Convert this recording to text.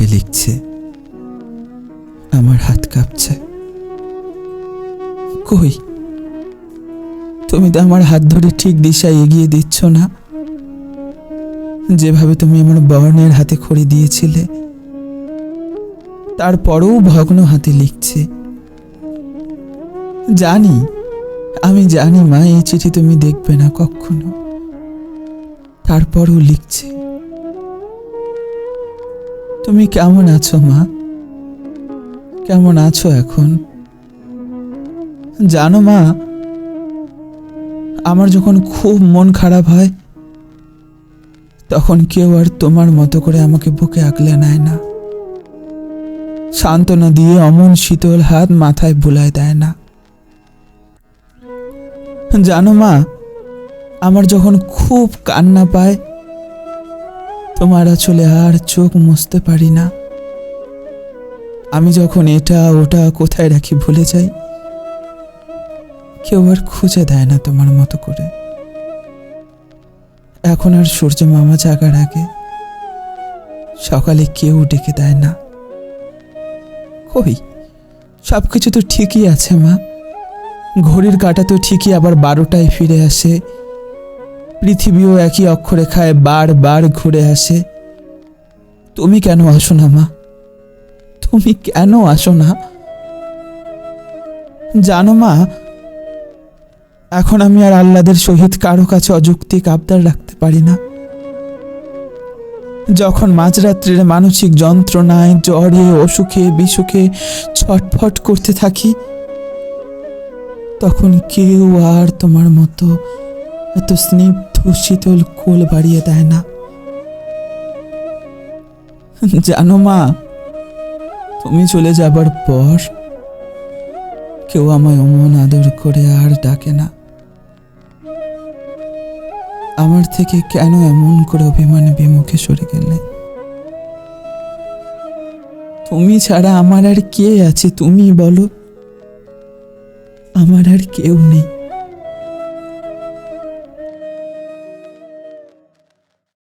থেকে লিখছে। আমার হাত কাঁপছে। কই? তুমি তো আমার হাত ধরে ঠিক দিশায় এগিয়ে দিচ্ছ না। যেভাবে তুমি আমার বর্ণের হাতে খড়ি দিয়েছিলে, তারপরেও ভগ্ন হাতে লিখছে। জানি, আমি জানি মা, এই চিঠি তুমি দেখবে না কখনো। তারপরও লিখছে। তুমি কেমন আছো, মা? কেমন আছো এখন? জানো, মা, আমার যখন খুব মন খারাপ হয়, তখন কেউ আর তোমার মতো করে আমাকে বুকে আগলে নেয় না। সান্ত্বনা দিয়ে অমন শীতল হাত মাথায় বুলায় দেয় না। জানো, মা, আমার যখন খুব কান্না পায় তোমার চলে আর চোখ মুছতে পারি না। আমি যখন এটা ওটা কোথায় রাখি ভুলে যাই। কেউ আর খুঁজে দেয় না তোমার মতো করে। এখন আর সূর্য মামা জাগার আগে সকালে কেউ ডেকে দেয় না। কই? সব কিছু তো ঠিকই আছে মা। ঘড়ির কাঁটা তো ঠিকই আবার বারোটায় ফিরে আসে। পৃথিবীও একই অক্ষরেখায় বারবার ঘুরে আসে। তুমি কেন আসো না, মা? তুমি কেন আসো না? জানো, মা, এখন আমি আর আল্লাদের সহিত কারও কাছে অযৌক্তিক আবদার রাখতে পারি না। যখন মাঝরাত্রির মানসিক যন্ত্রণায় জ্বরে, অসুখে, বিসুখে ছটফট করতে থাকি, তখন কেউ আর তোমার মতো এত স্নিগ্ধ শীতল কোল বাড়িয়ে দেয় না। জানো মা, তুমি চলে যাবার পর কেউ আমায় অমন আদর করে আর ডাকে না। আমার থেকে কেন এমন করে অভিমানে বিমুখে সরে গেলে? তুমি ছাড়া আমার আর কে আছে তুমি বলো? আমার আর কেউ নেই।